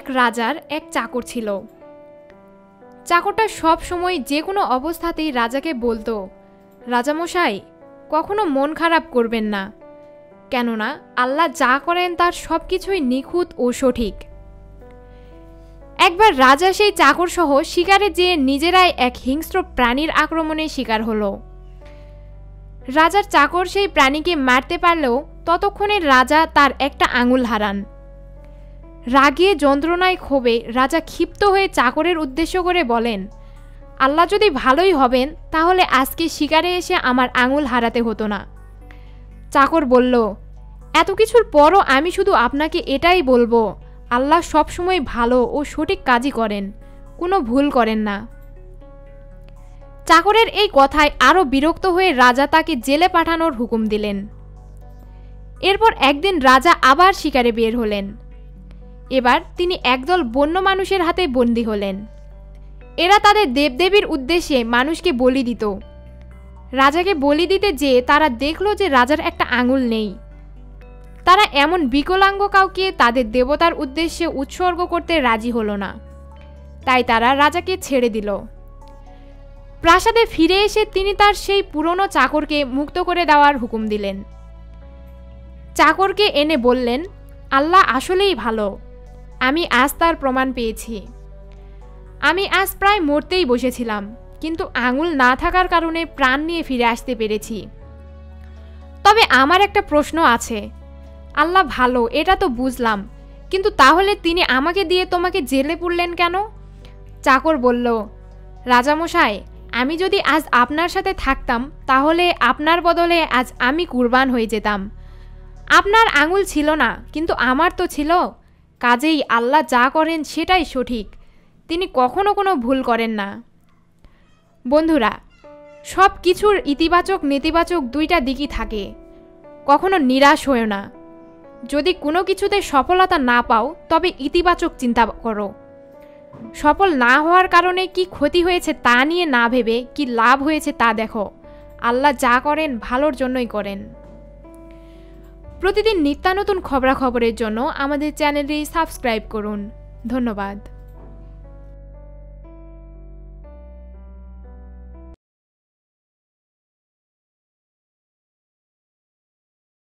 রাজার এক চাকর ছিল। চাকরটা সব সময় যে কোনো অবস্থাতেই রাজাকে বলতো, রাজামশাই, কখনো মন খারাপ করবেন না। কেননা, আল্লাহ যা করেন তার সব কিছুই নিখুঁত ও সঠিক। একবার রাজা সেই চাকর সহ শিকারে যেয়ে নিজেরাই এক হিংস্র প্রাণীর আক্রমণে শিকার হলো। রাজার চাকর সেই প্রাণীকে মারতে পারলেও ততক্ষণে রাজা তার একটা আঙুল হারান। রাগিয়ে যন্ত্রণায় ক্ষোভে রাজা ক্ষিপ্ত হয়ে চাকরের উদ্দেশ্য করে বলেন, আল্লাহ যদি ভালোই হবেন, তাহলে আজকে শিকারে এসে আমার আঙুল হারাতে হতো না। চাকর বলল, এত কিছুর পরও আমি শুধু আপনাকে এটাই বলব, আল্লাহ সবসময় ভালো ও সঠিক কাজই করেন, কোনো ভুল করেন না। চাকরের এই কথায় আরও বিরক্ত হয়ে রাজা তাকে জেলে পাঠানোর হুকুম দিলেন। এরপর একদিন রাজা আবার শিকারে বের হলেন। এবার তিনি একদল বন্য মানুষের হাতে বন্দী হলেন। এরা তাদের দেবদেবীর উদ্দেশ্যে মানুষকে বলি দিত। রাজাকে বলি দিতে যেয়ে তারা দেখল যে রাজার একটা আঙুল নেই। তারা এমন বিকলাঙ্গ কাউকে তাদের দেবতার উদ্দেশ্যে উৎসর্গ করতে রাজি হলো না। তাই তারা রাজাকে ছেড়ে দিল। প্রাসাদে ফিরে এসে তিনি তার সেই পুরনো চাকরকে মুক্ত করে দেওয়ার হুকুম দিলেন। চাকরকে এনে বললেন, আল্লাহ আসলেই ভালো। আমি আজ তার প্রমাণ পেয়েছি। আমি আজ প্রায় মরতেই বসেছিলাম, কিন্তু আঙুল না থাকার কারণে প্রাণ নিয়ে ফিরে আসতে পেরেছি। তবে আমার একটা প্রশ্ন আছে। আল্লাহ ভালো, এটা তো বুঝলাম, কিন্তু তাহলে তিনি আমাকে দিয়ে তোমাকে জেলে পুরলেন কেন? চাকর বলল, রাজামশাই, আমি যদি আজ আপনার সাথে থাকতাম, তাহলে আপনার বদলে আজ আমি কুরবান হয়ে যেতাম। আপনার আঙুল ছিল না, কিন্তু আমার তো ছিল। কাজেই আল্লাহ যা করেন সেটাই সঠিক। তিনি কখনো কোনো ভুল করেন না। বন্ধুরা সব কিছুর ইতিবাচক, নেতিবাচক দুইটা দিকই থাকে। কখনো নিরাশ হয়েও না। যদি কোনো কিছুতে সফলতা না পাও, তবে ইতিবাচক চিন্তা করো। সফল না হওয়ার কারণে কি ক্ষতি হয়েছে তা নিয়ে না ভেবে কি লাভ হয়েছে তা দেখো। আল্লাহ যা করেন ভালোর জন্যই করেন। প্রতিদিন নিত্যানতুন খবরাখবরের জন্য আমাদের চ্যানেলটি সাবস্ক্রাইব করুন। ধন্যবাদ।